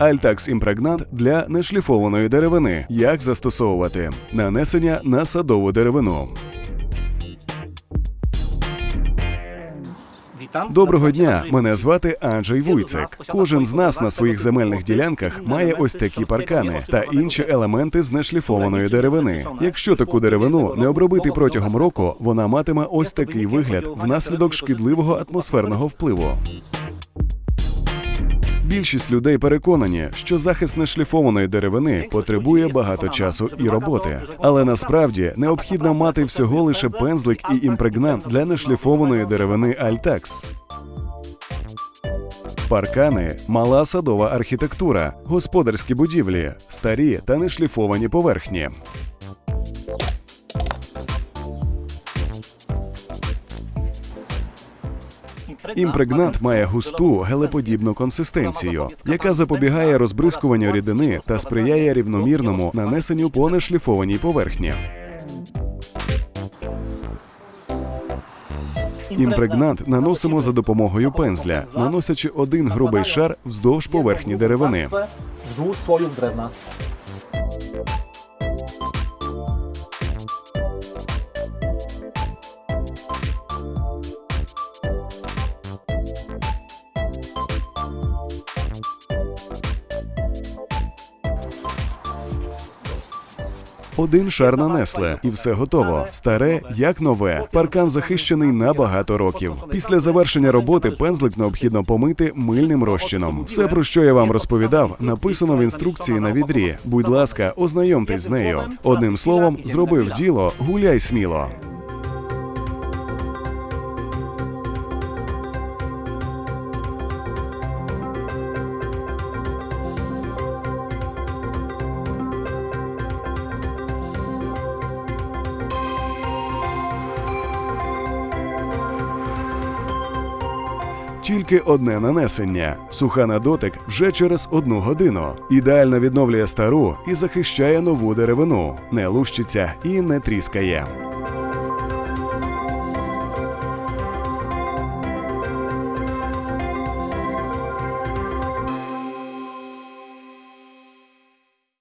Альтакс імпрегнант для нешліфованої деревини. Як застосовувати? Нанесення на садову деревину. Доброго дня, мене звати Анджей Вуйцик. Кожен з нас на своїх земельних ділянках має ось такі паркани та інші елементи з нешліфованої деревини. Якщо таку деревину не обробити протягом року, вона матиме ось такий вигляд внаслідок шкідливого атмосферного впливу. Більшість людей переконані, що захист нешліфованої деревини потребує багато часу і роботи, але насправді необхідно мати всього лише пензлик і імпрегнант для нешліфованої деревини Альтекс. Паркани, мала садова архітектура, господарські будівлі, старі та нешліфовані поверхні. Імпрегнант має густу гелеподібну консистенцію, яка запобігає розбризкуванню рідини та сприяє рівномірному нанесенню по нешліфованій поверхні. Імпрегнант наносимо за допомогою пензля, наносячи один грубий шар вздовж поверхні деревини. Один шар нанесли, і все готово. Старе як нове. Паркан захищений на багато років. Після завершення роботи пензлик необхідно помити мильним розчином. Все, про що я вам розповідав, написано в інструкції на відрі. Будь ласка, ознайомтесь з нею. Одним словом, зробив діло, гуляй сміло. Тільки одне нанесення. Суха на дотик вже через одну годину. Ідеально відновлює стару і захищає нову деревину, не лущиться і не тріскає.